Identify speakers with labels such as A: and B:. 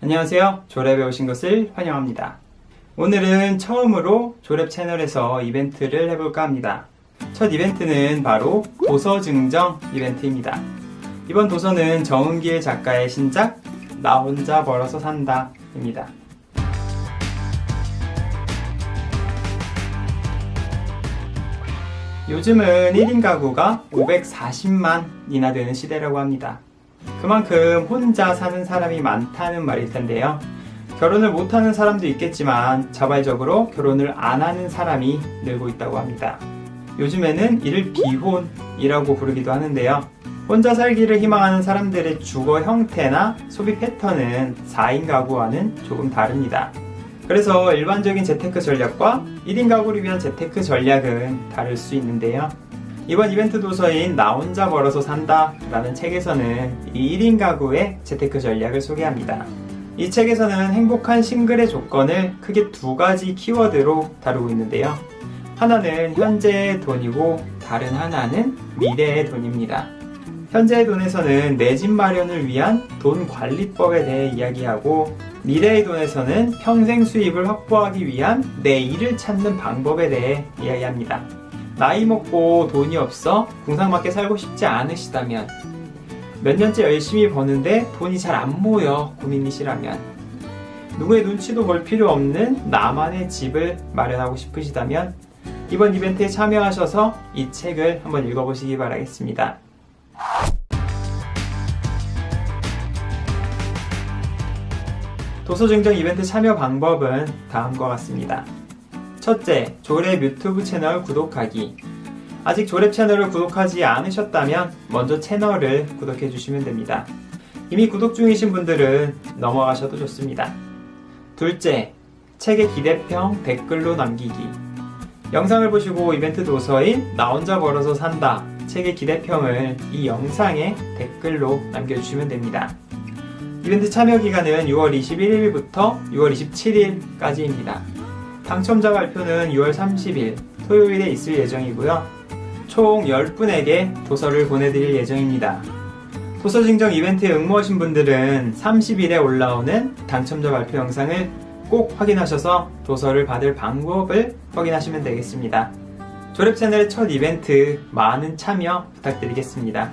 A: 안녕하세요. 졸업에 오신 것을 환영합니다. 오늘은 처음으로 졸업 채널에서 이벤트를 해볼까 합니다. 첫 이벤트는 바로 도서 증정 이벤트입니다. 이번 도서는 정은길 작가의 신작 나 혼자 벌어서 산다 입니다. 요즘은 1인 가구가 540만이나 되는 시대라고 합니다. 그만큼 혼자 사는 사람이 많다는 말일 텐데요. 결혼을 못하는 사람도 있겠지만 자발적으로 결혼을 안 하는 사람이 늘고 있다고 합니다. 요즘에는 이를 비혼이라고 부르기도 하는데요. 혼자 살기를 희망하는 사람들의 주거 형태나 소비 패턴은 4인 가구와는 조금 다릅니다. 그래서 일반적인 재테크 전략과 1인 가구를 위한 재테크 전략은 다를 수 있는데요. 이번 이벤트 도서인 나 혼자 벌어서 산다 라는 책에서는 이 1인 가구의 재테크 전략을 소개합니다. 이 책에서는 행복한 싱글의 조건을 크게 두 가지 키워드로 다루고 있는데요. 하나는 현재의 돈이고 다른 하나는 미래의 돈입니다. 현재의 돈에서는 내 집 마련을 위한 돈 관리법에 대해 이야기하고 미래의 돈에서는 평생 수입을 확보하기 위한 내 일을 찾는 방법에 대해 이야기합니다. 나이 먹고 돈이 없어 궁상맞게 살고 싶지 않으시다면 몇 년째 열심히 버는데 돈이 잘 안 모여 고민이시라면 누구의 눈치도 볼 필요 없는 나만의 집을 마련하고 싶으시다면 이번 이벤트에 참여하셔서 이 책을 한번 읽어보시기 바라겠습니다. 도서 증정 이벤트 참여 방법은 다음과 같습니다. 첫째, 조랩 유튜브 채널 구독하기. 아직 조랩 채널을 구독하지 않으셨다면 먼저 채널을 구독해 주시면 됩니다. 이미 구독 중이신 분들은 넘어가셔도 좋습니다. 둘째, 책의 기대평 댓글로 남기기. 영상을 보시고 이벤트 도서인 나 혼자 벌어서 산다 책의 기대평을 이 영상에 댓글로 남겨주시면 됩니다. 이벤트 참여 기간은 6월 21일부터 6월 27일까지입니다. 당첨자 발표는 6월 30일 토요일에 있을 예정이고요. 총 10분에게 도서를 보내드릴 예정입니다. 도서 증정 이벤트에 응모하신 분들은 30일에 올라오는 당첨자 발표 영상을 꼭 확인하셔서 도서를 받을 방법을 확인하시면 되겠습니다. 졸업 채널의 첫 이벤트 많은 참여 부탁드리겠습니다.